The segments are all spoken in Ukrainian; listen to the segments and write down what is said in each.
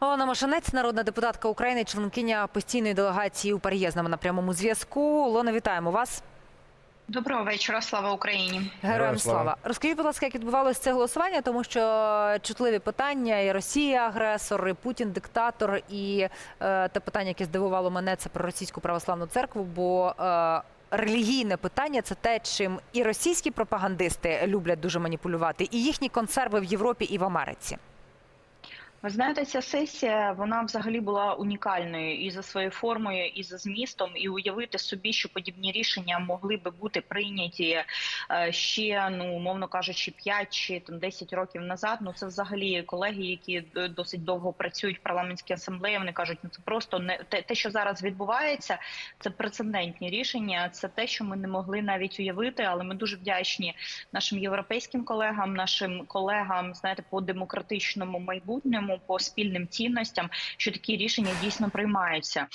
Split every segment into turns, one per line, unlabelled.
Олена Машинець, народна депутатка України, членкиня постійної делегації у Переїзному на прямому зв'язку. Олена, вітаємо вас.
Доброго вечора, слава Україні.
Героям
слава.
слава. Розкажіть, будь ласка, як відбувалося це голосування, тому що чутливі питання і Росія агресор, і Путін диктатор, і е, те питання, яке здивувало мене, це про російську православну церкву. Бо е, релігійне питання це те, чим і російські пропагандисти люблять дуже маніпулювати, і їхні консерви в Європі і в Америці.
Ви знаєте, ця сесія вона взагалі була унікальною і за своєю формою, і за змістом. І уявити собі, що подібні рішення могли би бути прийняті е, ще, ну умовно кажучи, 5 чи там 10 років назад. Ну це взагалі колеги, які досить довго працюють в парламентській асамблеї. Вони кажуть, ну це просто не те, те, що зараз відбувається. Це прецедентні рішення. Це те, що ми не могли навіть уявити, але ми дуже вдячні нашим європейським колегам, нашим колегам, знаєте, по демократичному майбутньому, по спільним цінностям, що такі рішення дійсно приймаються.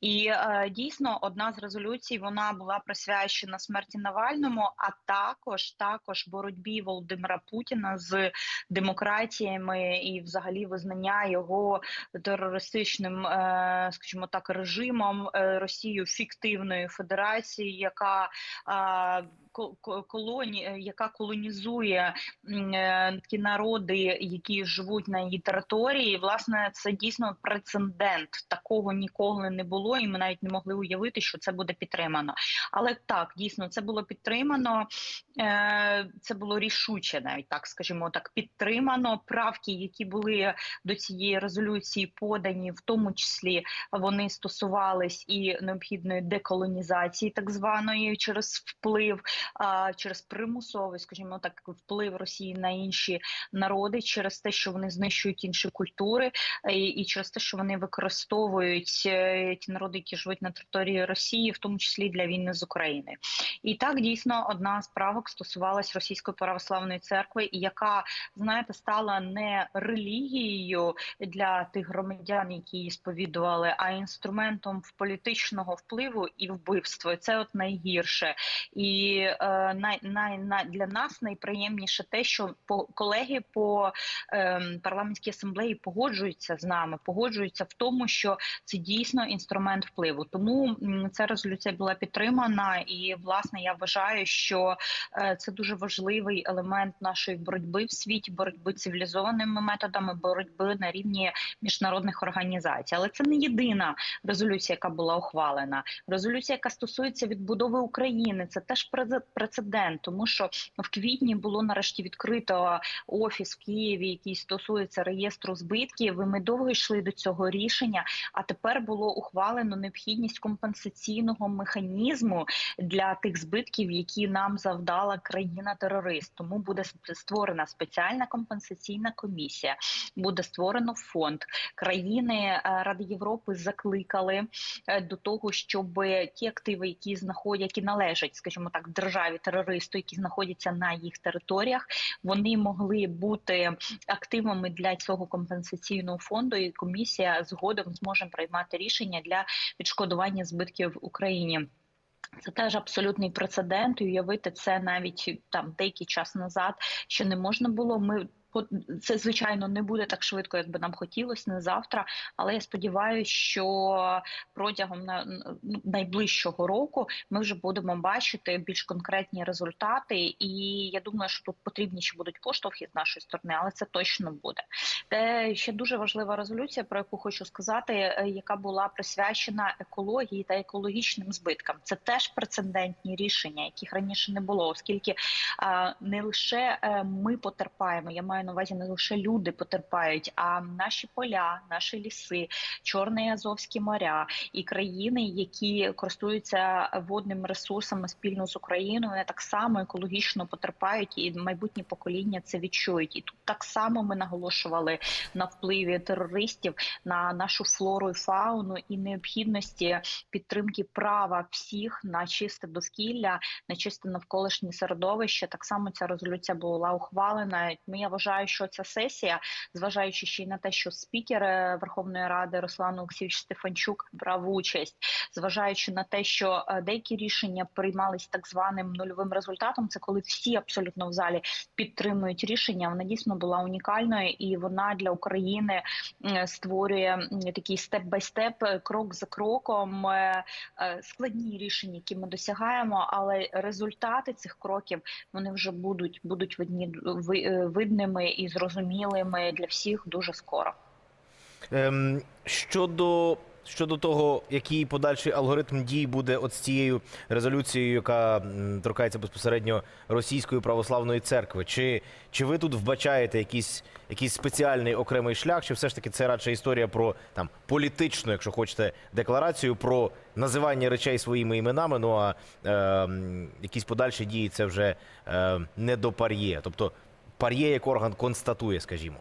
І е, дійсно одна з резолюцій вона була присвячена смерті Навальному, а також також боротьбі Володимира Путіна з демократіями і, взагалі, визнання його терористичним, е, скажімо так, режимом е, Росією фіктивною федерацією, яка колоні, е, яка колонізує е, ті народи, які живуть на її території. Власне, це дійсно прецедент. Такого ніколи не було, і ми навіть не могли уявити, що це буде підтримано. Але так дійсно це було підтримано. Е, Це було рішуче, навіть так скажімо, так підтримано. Правки, які були до цієї резолюції подані, в тому числі вони стосувались і необхідної деколонізації, так званої через вплив, через примусовий, скажімо так, вплив Росії на інші народи, через те, що вони знищують інші культури, е, і, через те, що вони використовують е, ті народи, які живуть на території Росії, в тому числі для війни з Україною. І так дійсно одна з правок стосувалась російської православної церкви, яка знаєте стала не релігією для тих громадян, які її сповідували, а інструментом в політичного впливу і вбивства. Це от найгірше. І е, най, най, най, для нас найприємніше те, що по колеги по ем, парламентській асамблеї погоджуються з нами, погоджуються в тому, що це дійсно інструмент впливу. Тому ця резолюція була підтримана, і власне я вважаю, що е, це дуже важливий елемент нашої боротьби в світі, боротьби цивілізованими методами, боротьби на рівні міжнародних організацій. Але це не єдина резолюція, яка була ухвалена. Резолюція, яка стосується відбудови України, це теж прецедент, тому що в квітні було нарешті відкрито офіс в Києві, який стосується реєстру збитків. І ми довго йшли до цього рішення. А тепер було ухвалено необхідність компенсаційного механізму для тих збитків, які нам завдала країна-терорист. Тому буде створена спеціальна компенсаційна комісія. Буде створено фонд. Країни е, Ради Європи закликали е, до того, щоб ті активи, які знаходять, які належать, скажімо так, державі терористу, які знаходяться на їх територіях, вони могли бути активами для цього компенсаційного фонду. І комісія згодом зможе приймати рішення для відшкодування збитків в Україні. Це теж абсолютний прецедент. І уявити це навіть там деякий час назад, що не можна було. Ми це звичайно не буде так швидко, як би нам хотілося, не завтра. Але я сподіваюся, що протягом ну, найближчого року ми вже будемо бачити більш конкретні результати. І я думаю, що тут потрібні ще будуть поштовхи з нашої сторони, але це точно буде. Те ще дуже важлива резолюція, про яку хочу сказати, е, яка була присвячена екології та екологічним збиткам. Це теж прецедентні рішення, яких раніше не було, оскільки не лише е, ми потерпаємо. Я маю на увазі не лише люди потерпають, а наші поля, наші ліси, Чорне і Азовські моря і країни, які користуються водними ресурсами спільно з Україною, вони так само екологічно потерпають, і майбутні покоління це відчують. І тут так само ми наголошували на впливі терористів на нашу флору і фауну і необхідності підтримки права всіх на чисте довкілля, на чисте навколишнє середовище. Так само ця резолюція була ухвалена. Ну, я вважаю. Вважаю, що ця сесія, зважаючи ще й на те, що спікер е, Верховної Ради Руслан Олексійович Стефанчук брав участь, зважаючи на те, що е, деякі рішення приймались так званим нульовим результатом, це коли всі абсолютно в залі підтримують рішення. Вона дійсно була унікальною, і вона для України створює такий степ-бай-степ, е, крок за кроком, е, складні рішення, які ми досягаємо, але результати цих кроків вони вже будуть будуть видні ви- е, і зрозумілими для всіх дуже скоро.
Ем, щодо, щодо того, який подальший алгоритм дій буде от з цією резолюцією, яка торкається безпосередньо російської православної церкви, чи, чи ви тут вбачаєте якийсь, якийсь спеціальний окремий шлях, чи все ж таки це радше історія про там політичну, якщо хочете, декларацію про називання речей своїми іменами? Ну а ем, якісь подальші дії це вже е, не до пар'є. Тобто пар'є як орган констатує, скажімо.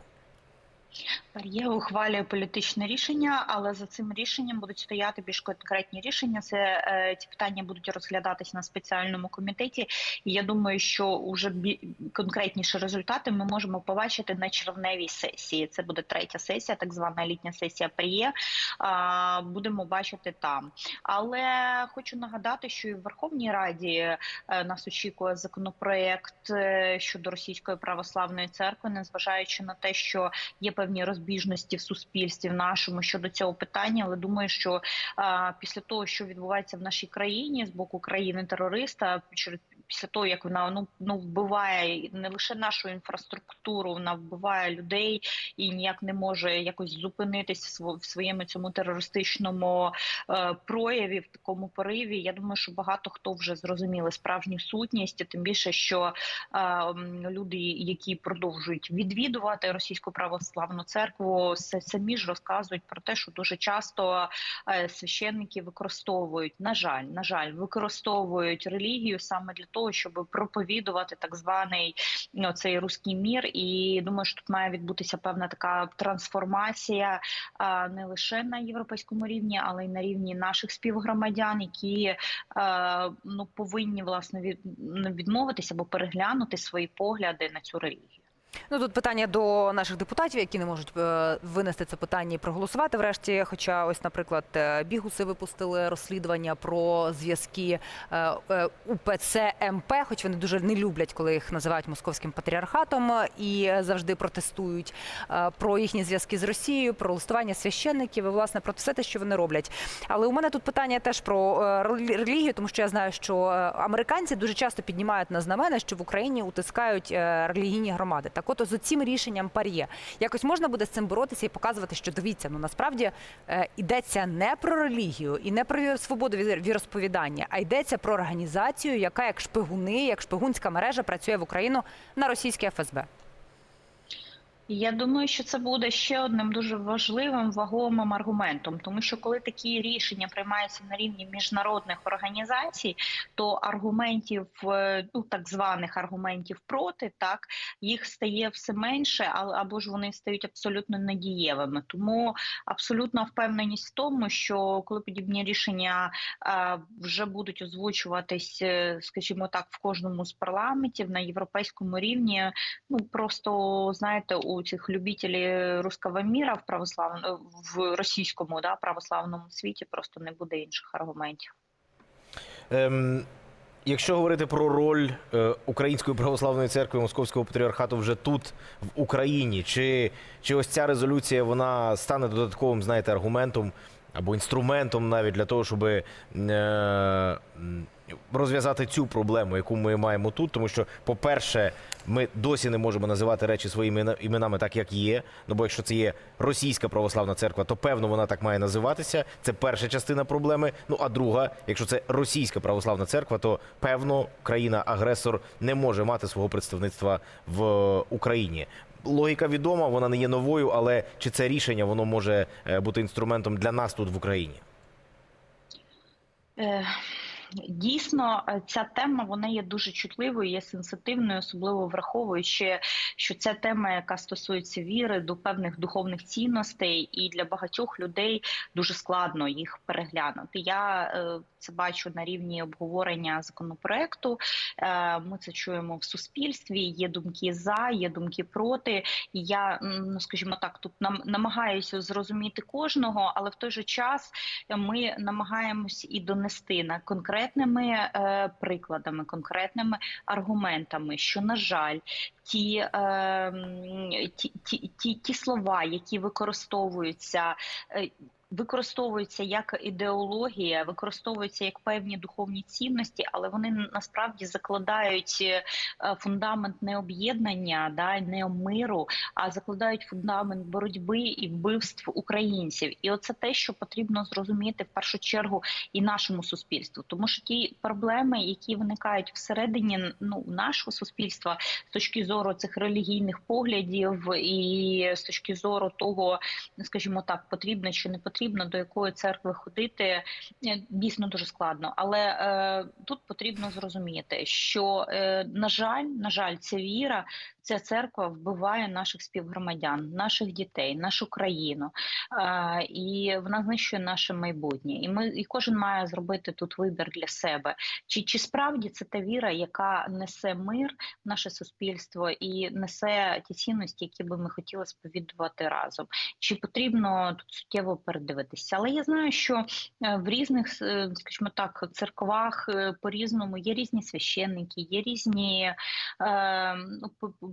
Пар'є ухвалює політичне рішення, але за цим рішенням будуть стояти більш конкретні рішення. Це е, ці питання будуть розглядатись на спеціальному комітеті. І я думаю, що бі- конкретніші результати ми можемо побачити на червневій сесії. Це буде третя сесія, так звана літня сесія Пар'є. А, будемо бачити там. Але хочу нагадати, що і в Верховній Раді е, нас очікує законопроект е, щодо російської православної церкви, незважаючи на те, що є певні розбіжності в суспільстві в нашому щодо цього питання. Але думаю, що після того, що відбувається в нашій країні з боку країни терориста, після того, як вона ну ну вбиває не лише нашу інфраструктуру, вона вбиває людей і ніяк не може якось зупинитись в своєму цьому терористичному е, прояві, в такому пориві. Я думаю, що багато хто вже зрозуміли справжню сутність, тим більше, що е, люди, які продовжують відвідувати російську православну церкву, самі ж розказують про те, що дуже часто е, священники використовують, на жаль, на жаль, використовують релігію саме для того, щоб проповідувати так званий ну, цей руський мір. І думаю, що тут має відбутися певна така трансформація не лише на європейському рівні, але й на рівні наших співгромадян, які ну повинні власне від, ну, відмовитися або переглянути свої погляди на цю релігію.
Ну тут питання до наших депутатів, які не можуть е, винести це питання і проголосувати. Врешті, хоча ось, наприклад, е, бігуси випустили розслідування про зв'язки е, УПЦ МП, хоч вони дуже не люблять, коли їх називають московським патріархатом, і завжди протестують про їхні зв'язки з Росією, про листування священників і власне про все те, що вони роблять. Але у мене тут питання теж про релігію, тому що я знаю, що американці дуже часто піднімають на знамена, що в Україні утискають релігійні громади. Так, от з цим рішенням пар'є якось можна буде з цим боротися і показувати, що дивіться, ну насправді е, йдеться не про релігію і не про свободу вір- віросповідання, а йдеться про організацію, яка як шпигуни, як шпигунська мережа працює в Україну на російське ФСБ.
Я думаю, що це буде ще одним дуже важливим вагомим аргументом, тому що коли такі рішення приймаються на рівні міжнародних організацій, то аргументів, е, ну так званих аргументів проти, так їх стає все менше, або ж вони стають абсолютно недієвими. Тому абсолютна впевненість в тому, що коли подібні рішення е, вже будуть озвучуватись, е, скажімо так, в кожному з парламентів на європейському рівні, ну просто знаєте, у цих любителів руського міра в православному в російському да православному світі просто не буде інших аргументів.
Ем, якщо говорити про роль е, Української православної церкви Московського патріархату вже тут, в Україні, чи, чи ось ця резолюція вона стане додатковим, знаєте, аргументом або інструментом навіть для того, щоб е, розв'язати цю проблему, яку ми маємо тут, тому що, по-перше, ми досі не можемо називати речі своїми іменами так, як є. Ну бо якщо це є російська православна церква, то певно вона так має називатися. Це перша частина проблеми. Ну а друга, якщо це російська православна церква, то певно країна-агресор не може мати свого представництва в Україні. Логіка відома, вона не є новою, але чи це рішення воно може е, бути інструментом для нас тут в Україні?
Е, Дійсно, е, ця тема вона є дуже чутливою, є сенситивною, особливо враховуючи, що це тема, яка стосується віри до певних духовних цінностей, і для багатьох людей дуже складно їх переглянути. Я е, це бачу на рівні обговорення законопроекту. Е, Ми це чуємо в суспільстві. Є думки за, є думки проти. Я ну скажімо так, тут нам намагаюся зрозуміти кожного, але в той же час ми намагаємось і донести на конкретними е, прикладами, конкретними аргументами, що на жаль, ті, е, ті, ті, ті, ті слова, які використовуються. Використовуються як ідеологія, використовуються як певні духовні цінності, але вони насправді закладають е, фундамент не об'єднання, да не миру, а закладають фундамент боротьби і вбивств українців. І оце те, що потрібно зрозуміти в першу чергу і нашому суспільству, тому що ті проблеми, які виникають всередині ну нашого суспільства, з точки зору цих релігійних поглядів, і з точки зору того, скажімо так, потрібно чи не потрібно до якої церкви ходити, е, дійсно дуже складно. Але е, тут потрібно зрозуміти, що е, на жаль, на жаль, ця віра. Ця церква вбиває наших співгромадян, наших дітей, нашу країну, і вона знищує наше майбутнє. І ми і кожен має зробити тут вибір для себе. Чи чи справді це та віра, яка несе мир в наше суспільство і несе ті цінності, які би ми хотіли сповідувати разом? Чи потрібно тут суттєво передивитися? Але я знаю, що е, в різних, е, скажімо так, церквах е, по-різному є різні священники, є різні ну,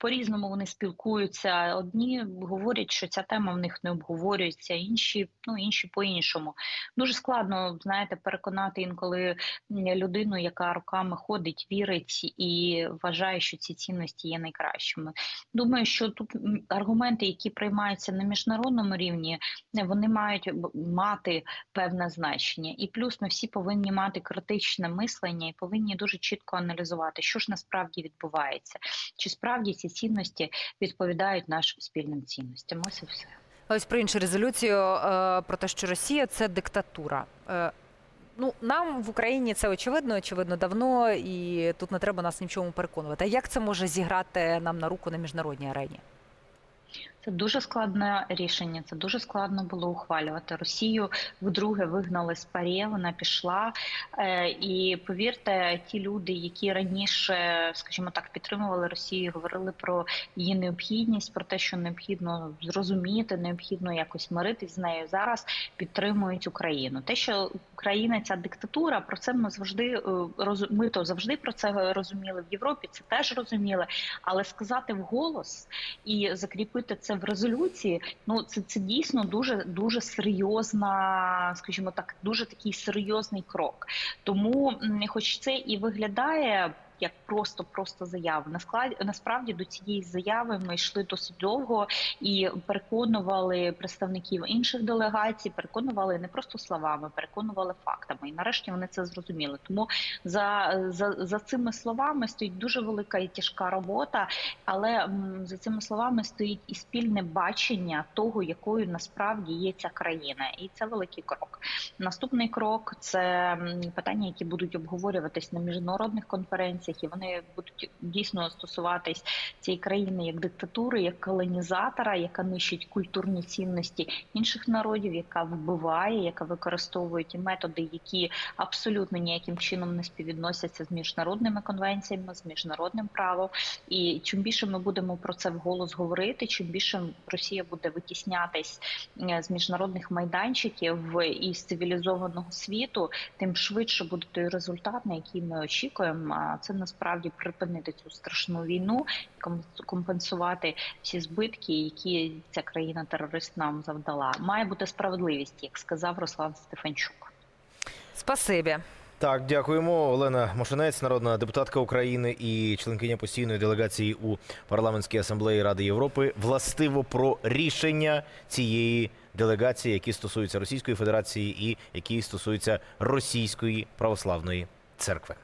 по- по-різному вони спілкуються. Одні говорять, що ця тема в них не обговорюється, інші ну інші по-іншому. Дуже складно знаєте переконати інколи людину, яка роками ходить, вірить і вважає, що ці цінності є найкращими. Думаю, що тут аргументи, які приймаються на міжнародному рівні, вони мають мати певне значення. І плюс ми всі повинні мати критичне мислення і повинні дуже чітко аналізувати, що ж насправді відбувається, чи справді ці цінності відповідають нашим спільним цінностям. Ось і все.
Ось про іншу резолюцію е, про те, що Росія це диктатура. Е, Ну, нам в Україні це очевидно, очевидно давно, і тут не треба нас ні в чому переконувати. А як це може зіграти нам на руку на міжнародній арені?
Це дуже складне рішення. Це дуже складно було ухвалювати. Росію вдруге вигнали з парі. Вона пішла. Е, і повірте, ті люди, які раніше, скажімо так, підтримували Росію, говорили про її необхідність, про те, що необхідно зрозуміти, необхідно якось миритись з нею. Зараз підтримують Україну. Те, що Україна ця диктатура, про це ми завжди е, Ми то завжди про це розуміли в Європі. Це теж розуміли, але сказати вголос і закріпити це в резолюції. Ну це, це дійсно дуже дуже серйозна, скажімо так, дуже такий серйозний крок. Тому, хоч це і виглядає. Як просто просто заява. Насклад насправді до цієї заяви ми йшли досить довго і переконували представників інших делегацій, переконували не просто словами, переконували фактами. І нарешті вони це зрозуміли. Тому за, за, за цими словами стоїть дуже велика і тяжка робота, але за цими словами стоїть і спільне бачення того, якою насправді є ця країна, і це великий крок. Наступний крок це питання, які будуть обговорюватись на міжнародних конференціях, і вони будуть дійсно стосуватись цієї країни як диктатури, як колонізатора, яка нищить культурні цінності інших народів, яка вбиває, яка використовує ті методи, які абсолютно ніяким чином не співвідносяться з міжнародними конвенціями, з міжнародним правом. І чим більше ми будемо про це вголос говорити, чим більше Росія буде витіснятись е, з міжнародних майданчиків і з цивілізованого світу, тим швидше буде той результат, на який ми очікуємо. А це насправді припинити цю страшну війну, ком- компенсувати всі збитки, які ця країна терорист нам завдала. Має бути справедливість, як сказав Руслан Стефанчук.
Спасибі.
Так, дякуємо. Олена Мошенець, народна депутатка України і членкиня постійної делегації у парламентській асамблеї Ради Європи, властиво про рішення цієї делегації, які стосуються Російської Федерації і які стосуються Російської православної церкви.